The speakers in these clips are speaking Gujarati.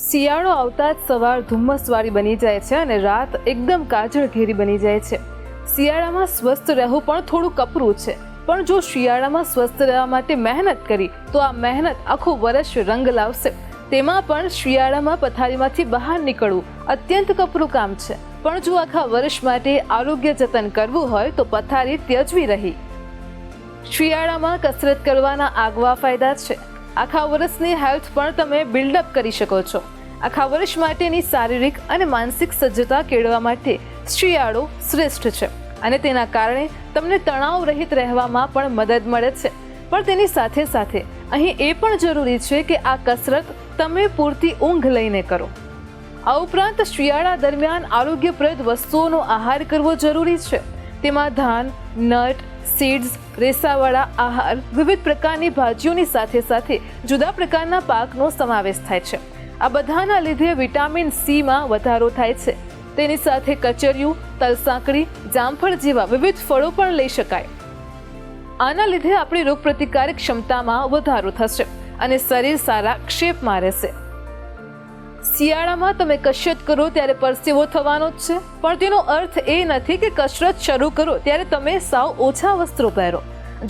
શિયાળો આવતા જ સવાર ધુમ્મસવાળી બની જાય છે અને રાત એકદમ કાજળ ઘેરી બની જાય છે. શિયાળામાં સ્વસ્થ રહેવું પણ થોડું કપરું છે. પણ જો શિયાળામાં સ્વસ્થ રહેવા માટે મહેનત કરી, તો આ મહેનત આખું વર્ષ રંગ લાવશે. તેમાં પણ શિયાળામાં પથારીમાંથી બહાર નીકળવું અત્યંત કપરું કામ છે. પણ જો આખા વર્ષ માટે આરોગ્ય જતન કરવું હોય, તો પથારી ત્યજવી રહી. શિયાળામાં કસરત કરવાના આગવા ફાયદા છે. આખા વર્ષની હેલ્થ પણ તમે બિલ્ડઅપ કરી શકો છો. આખા વર્ષ માટેની શારીરિક અને માનસિક સજ્જતા કેળવવા માટે શિયાળો શ્રેષ્ઠ છે અને તેના કારણે તમને તણાવ રહિત રહેવામાં પણ મદદ મળે છે. પણ તેની સાથે સાથે અહીં એ પણ જરૂરી છે કે આ કસરત તમે પૂરતી ઊંઘ લઈને કરો. આ ઉપરાંત શિયાળા દરમિયાન આરોગ્યપ્રદ વસ્તુઓનો આહાર કરવો જરૂરી છે. તેમાં ધાન, નટ સીડ્સ, રેસાવાળા આહાર, વિવિધ પ્રકારની ભાજીઓની સાથે સાથે જુદા પ્રકારના પાકનો સમાવેશ થાય છે. આ બધાના લીધે વિટામિન સીમાં વધારો થાય છે. તેની સાથે કચરિયું તલસાંકડી જામફળ જેવા વિવિધ ફળો પણ લઈ શકાય. આના લીધે આપણી રોગપ્રતિકારક ક્ષમતામાં વધારો થશે અને શરીર સારા ક્ષેપમાં રહેશે. શિયાળામાં તમે કસરત કરો ત્યારે પરસેવો થવાનો જ છે. પણ તેનો અર્થ એ નથી કે કસરત શરૂ કરો ત્યારે તમે સાવ ઓછા વસ્ત્રો પહેરો.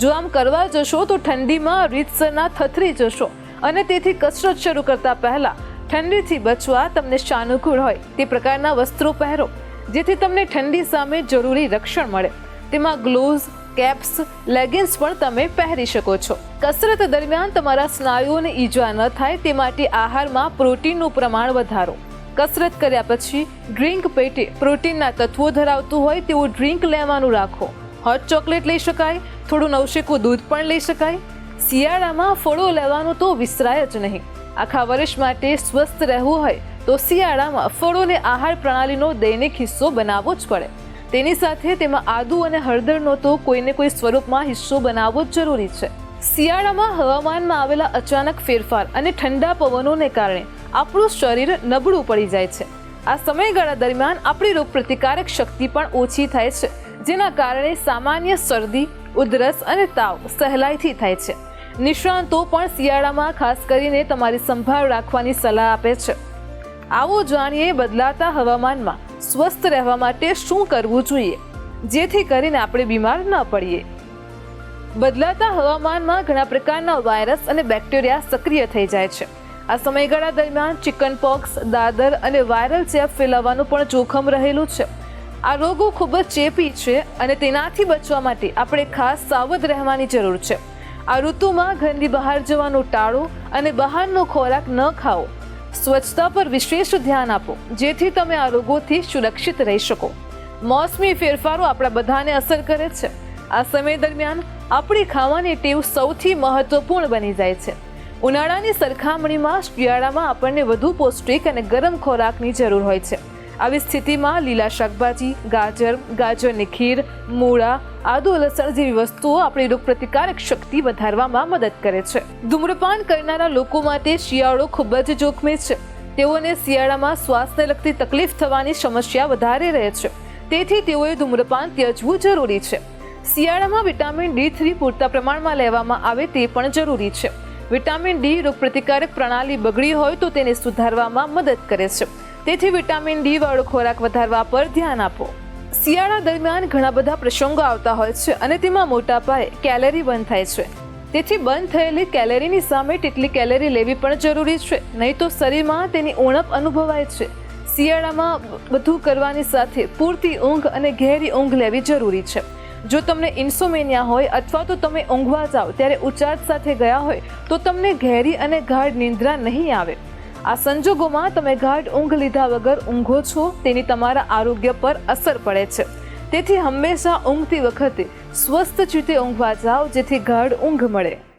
જો આમ કરવા જશો તો ઠંડીમાં રીતસરના થથરી જશો અને તેથી કસરત શરૂ કરતા પહેલા ઠંડીથી બચવા તમને સાનુકૂળ હોય તે પ્રકારના વસ્ત્રો પહેરો, જેથી તમને ઠંડી સામે જરૂરી રક્ષણ મળે. તેમાં ગ્લોવ્સ કેપ્સ, લેગિન્સ પણ તમે પહેરી શકો છો. કસરત દરમિયાન તમારા સ્નાયુઓને ઈજા ન થાય તે માટે આહારમાં પ્રોટીનનું પ્રમાણ વધારો. કસરત કર્યા પછી ડ્રિંક પેટે પ્રોટીનના તત્વો ધરાવતું હોય તેવું ડ્રિંક લેવાનું રાખો. હોટ ચોકલેટ લઈ શકાય, થોડું નવશેકું દૂધ પણ લઈ શકાય. શિયાળામાં ફળો લેવાનું તો વિસરાય જ નહીં. આખા વર્ષ માટે સ્વસ્થ રહેવું હોય તો શિયાળામાં ફળોને આહાર પ્રણાલીનો દૈનિક હિસ્સો બનાવવો જ પડે. તેની સાથે તેમાં આદુ અને હળદરનો તો કોઈને કોઈ સ્વરૂપમાં હિસ્સો બનાવવો જ જરૂરી છે. શિયાળામાં હવામાનમાં આવેલા અચાનક ફેરફાર અને ઠંડા પવનોને કારણે આપણું શરીર નબળું પડી જાય છે. આ સમયગાળા દરમિયાન આપણી રોગપ્રતિકારક શક્તિ પણ ઓછી થાય છે, જેના કારણે સામાન્ય શરદી, ઉધરસ અને તાવ સહેલાઈથી થાય છે. નિષ્ણાંતો પણ શિયાળામાં ખાસ કરીને તમારી સંભાળ રાખવાની સલાહ આપે છે. આવો જાણીએ બદલાતા હવામાનમાં સ્વસ્થ રહેવા માટે શું કરવું જોઈએ? જેથી કરીને આપણે બીમાર ન પડીએ. બદલાતા હવામાનમાં ઘણા પ્રકારના વાયરસ અને બેક્ટેરિયા સક્રિય થઈ જાય છે. આ સમયગાળા દરમિયાન ચિકન પોક્સ, દાદર અને વાયરલ ચેપ ફેલાવાનું પણ જોખમ રહેલું છે. આ રોગો ખૂબ જ ચેપી છે અને તેનાથી બચવા માટે આપણે ખાસ સાવધ રહેવાની જરૂર છે. આ ઋતુમાં ઘરની બહાર જવાનું ટાળો અને બહારનો ખોરાક ન ખાઓ. સ્વચ્છતા પર વિશેષ ધ્યાન આપો, જેથી તમે આ રોગોથી સુરક્ષિત રહી શકો. મોસમી ફેરફારો આપણા બધાને અસર કરે છે. આ સમય દરમિયાન આપણી ખાવાની ટેવ સૌથી મહત્વપૂર્ણ બની જાય છે. ઉનાળાની સરખામણીમાં શિયાળામાં આપણને વધુ પૌષ્ટિક અને ગરમ ખોરાકની જરૂર હોય છે. આવી સ્થિતિમાં લીલા શાકભાજી, ગાજર ગાજરની ખીર, મૂળા આદુ લસણ જેવી વસ્તુઓ આપણી રોગ પ્રતિકારક શક્તિ વધારવામાં મદદ કરે છે. ધૂમ્રપાન કરનારા લોકો માટે શિયાળો ખૂબ જ જોખમી છે. તેઓને શિયાળામાં શ્વાસને લગતી તકલીફ થવાની સમસ્યા વધારે રહે છે. તેથી તેઓએ ધૂમ્રપાન ત્યજવું જરૂરી છે. શિયાળામાં વિટામિન ડી થ્રી પૂરતા પ્રમાણમાં લેવામાં આવે તે પણ જરૂરી છે. વિટામિન ડી રોગપ્રતિકારક પ્રણાલી બગડી હોય તો તેને સુધારવામાં મદદ કરે છે. તેથી વિટામિન ડી વાળો ખોરાક વધારવા પર ધ્યાન આપો. શિયાળા દરમિયાન ઘણા બધા પ્રસંગો આવતા હોય છે અને તેમાં મોટા પાયે કેલેરી બંધ થાય છે. તેથી બંધ થયેલી કેલેરીની સામે તેટલી કેલેરી લેવી પણ જરૂરી છે, નહીં તો શરીરમાં તેની ઉણપ અનુભવાય છે. શિયાળામાં બધું કરવાની સાથે પૂરતી ઊંઘ અને ઘેરી ઊંઘ લેવી જરૂરી છે. જો તમને ઇન્સોમેનિયા હોય અથવા તો તમે ઊંઘવા જાઓ ત્યારે ઉચાટ સાથે ગયા હોય, તો તમને ઘેરી અને ગાઢ નિંદ્રા નહીં આવે. આ સંજોગોમાં તમે ગાઢ ઊંઘ લીધા વગર ઊંઘો છો, તેની તમારા આરોગ્ય પર અસર પડે છે. તેથી હંમેશા ઊંઘતી વખતે સ્વસ્થ ચિત્તે ઊંઘવા જાઓ, જેથી ગાઢ ઊંઘ મળે.